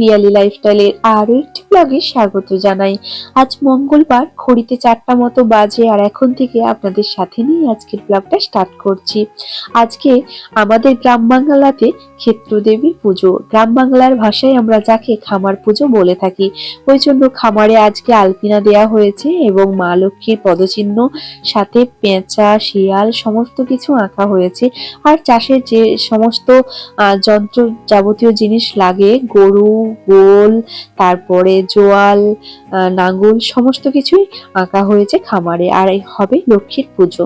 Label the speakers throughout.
Speaker 1: পিয়ালি লাইফস্টাইলের আরও একটি ব্লগে স্বাগত জানাই। আজ মঙ্গলবার ঘড়িতে চারটা মতো বাজে আর এখন থেকে আপনাদের সাথে নিয়ে আজকের ব্লগটা স্টার্ট করছি। আজকে আমাদের গ্রাম বাংলাতে ক্ষেত্রদেবীর পুজো। গ্রাম বাংলার ভাষায় আমরা যাকে খামার পুজো বলে থাকি। ওই জন্য খামারে আজকে আলপিনা দেয়া হয়েছে এবং মা লক্ষ্মীর পদচিহ্ন, সাথে পেঁচা, শিয়াল সমস্ত কিছু আঁকা হয়েছে। আর চাষের যে সমস্ত যন্ত্র যাবতীয় জিনিস লাগে, গরু গোল, তারপরে জোয়াল নাঙ্গল, সমস্ত কিছুই আঁকা হয়েছে খামারে আর এই হবে লক্ষ্মীর পুজো।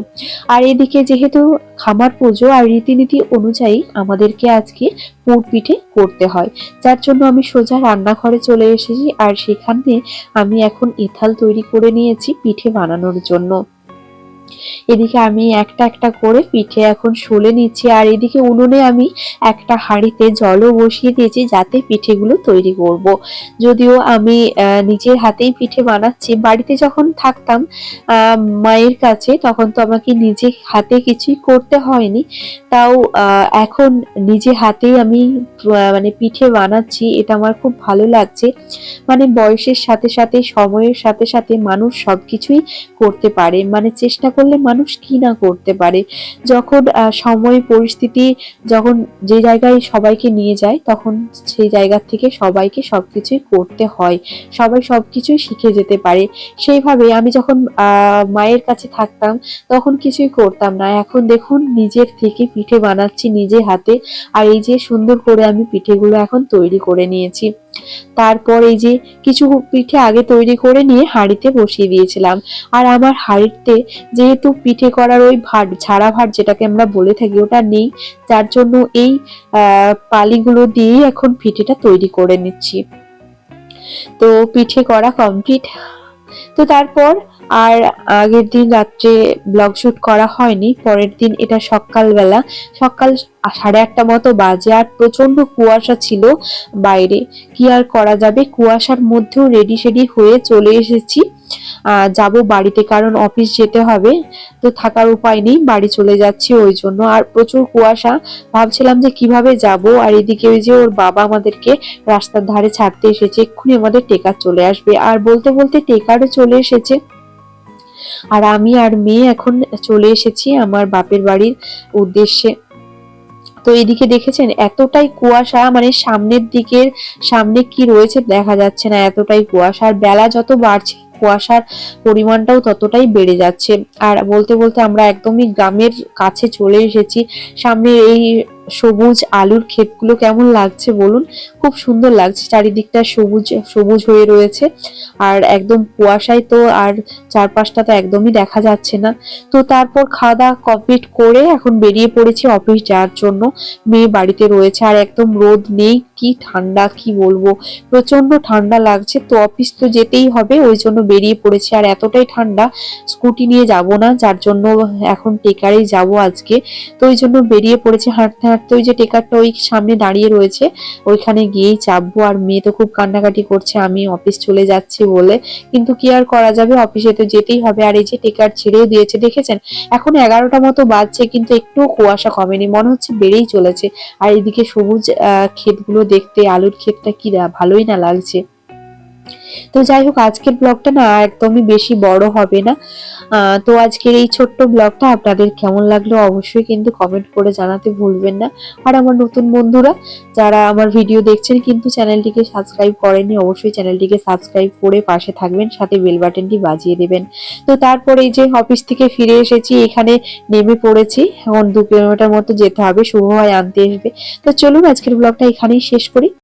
Speaker 1: আর এদিকে যেহেতু খামার পুজো আর রীতিনীতি অনুযায়ী আমাদেরকে আজকে পুর পিঠে করতে হয়, যার জন্য আমি সোজা রান্নাঘরে চলে এসেছি আর সেখানে আমি এখন ইথাল তৈরি করে নিয়েছি পিঠে বানানোর জন্য। এদিকে আমি একটা একটা করে পিঠে এখন শুলে নিচ্ছি, আর এদিকে উনুনে আমি একটা হাঁড়িতে জলও বসিয়ে দিয়েছি যাতে পিঠেগুলো তৈরি করব। যদিও আমি নিজের হাতেই পিঠে বানাচ্ছি। বাড়িতে যখন থাকতাম মায়ের কাছে তখন তো আমাকে নিজে হাতে কিছুই করতে হয়নি। তাও এখন নিজে হাতেই আমি মানে পিঠে বানাচ্ছি, এটা আমার খুব ভালো লাগছে। মানে বয়সের সাথে সাথে, সময়ের সাথে সাথে মানুষ সবকিছুই করতে পারে। মানে চেষ্টা করলে মানুষ কি না করতে পারে? যখন সময়, পরিস্থিতি যখন যে জায়গায় সবাইকে নিয়ে যায়, তখন সেই জায়গা থেকে সবাইকে সব কিছুই করতে হয়। সবাই সব কিছুই শিখে যেতে পারে। সেইভাবে আমি যখন মায়ের কাছে থাকতাম, তখন কিছুই করতাম না। এখন দেখুন, নিজের থেকে পিঠে বানাচ্ছি নিজে হাতে, আর এই যে সুন্দর করে আমি পিঠেগুলো এখন তৈরি করে নিয়েছি। তারপর এই যে কিছু পিঠে আগে তৈরি করে নিয়ে হাঁড়িতে বসিয়ে দিয়েছিলাম। আর আমার হাঁড়িতে যেহেতু পিঠে করার ওই ভাট ছাড়া ভাট যেটাকে আমরা বলে থাকি ওটা নেই যার জন্য এই পালিগুলো দিয়েই এখন পিঠেটা তৈরি করে নিচ্ছি। তো পিঠে করা কমপ্লিট তো তারপর আর আগের দিন রাত্রে ব্লগ শুট করা হয়নি, পরের দিন এটা সকালবেলা, সকাল সাড়ে আটটা মতো বাজে আর প্রচণ্ড কুয়াশা ছিল বাইরে। কি আর করা যাবে? কুয়াশার মধ্যেও রেডি সেডি হয়ে চলে এসেছি। যাব বাড়িতে, কারণ অফিস যেতে হবে, তো থাকার উপায় নেই, বাড়ি চলে যাচ্ছি ওই জন্য। আর প্রচুর কুয়াশা, ভাবছিলাম যে কীভাবে যাব, আর এদিকে ওই যে ওর বাবা আমাদেরকে রাস্তার ধারে ছাড়তে এসেছে, এক্ষুনি আমাদের টেকার চলে আসবে। আর বলতে বলতে টেকারও চলে এসেছে। আর আমি আর মেয়ে এখন চলে এসেছি আমার বাপের বাড়ির উদ্দেশ্যে। তো এদিকে দেখেছেন, এতটাই কুয়াশা মানে সামনের দিকের সামনে কি রয়েছে দেখা যাচ্ছে না, এতটাই কুয়াশা। আর বেলা যত বাড়ছে কুয়াশার পরিমাণটাও ততটাই বেড়ে যাচ্ছে। আর বলতে বলতে আমরা একদমই গ্রামের কাছে চলে এসেছি। সামনে এই সবুজ আলুর ক্ষেতগুলো কেমন লাগছে বলুন? খুব সুন্দর লাগছে, চারিদিকটা সবুজ সবুজ হয়ে রয়েছে। আর একদম কুয়াশায় তো আর চারপাশটা তো একদমই দেখা যাচ্ছে না। তো তারপর খাওয়া দাওয়া কমপ্লিট করে এখন বেরিয়ে পড়েছি অফিস যাওয়ার জন্য। মেয়ে বাড়িতে রয়েছে আর একদম রোদ নেই। কি ঠান্ডা, কি বলব? প্রচণ্ড ঠান্ডা লাগছে। তো অফিস তো যেতেই হবে, ওই জন্য বেরিয়ে পড়েছি। আর এতটাই ঠান্ডা, স্কুটি নিয়ে যাব না, যার জন্য এখন টেকারেই যাব আজকে। তো ওই জন্য বেরিয়ে পড়েছি হাঁটতে হাঁটতে ওই যে টেকারটা ওই সামনে দাঁড়িয়ে রয়েছে ওইখানে গিয়েই চাপবো। আর মেয়ে তো খুব কান্নাকাটি করছে আমি অফিস চলে যাচ্ছি বলে। কিন্তু কি আর করা যাবে? অফিসে তো যেতেই হবে। আর এই যে টেকার ছেড়েও দিয়েছে দেখেছেন? এখন এগারোটা মতো বাজছে কিন্তু একটু কুয়াশা কমেনি। মনে হচ্ছে বেড়েই চলেছে। আর এদিকে সবুজ আহ, ক্ষেতগুলো দেখতে আলুর ক্ষেতটা কি ভালোই না লাগছে। তো যাই হোক আজকের ব্লগটা না একদমই বেশি বড় হবে না। তো আজকের এই ছোট্ট ব্লগটা আপনাদের কেমন লাগল অবশ্যই কিন্তু কমেন্ট করে জানাতে ভুলবেন না। আর আমার নতুন বন্ধুরা, যারা আমার ভিডিও দেখছেন কিন্তু চ্যানেলটিকে সাবস্ক্রাইব করেননি, অবশ্যই চ্যানেলটিকে সাবস্ক্রাইব করে পাশে থাকবেন, সাথে বেল বাটনটি বাজিয়ে দেবেন। তো তারপরে যে অফিস থেকে ফিরে এসেছি, এখানে নেমে পড়েছি। এখন দু কিলোমিটার মতো যেতে হবে, শুভ হয় আনতে আসবে। তো চলুন আজকের ব্লগটা এখানেই শেষ করি।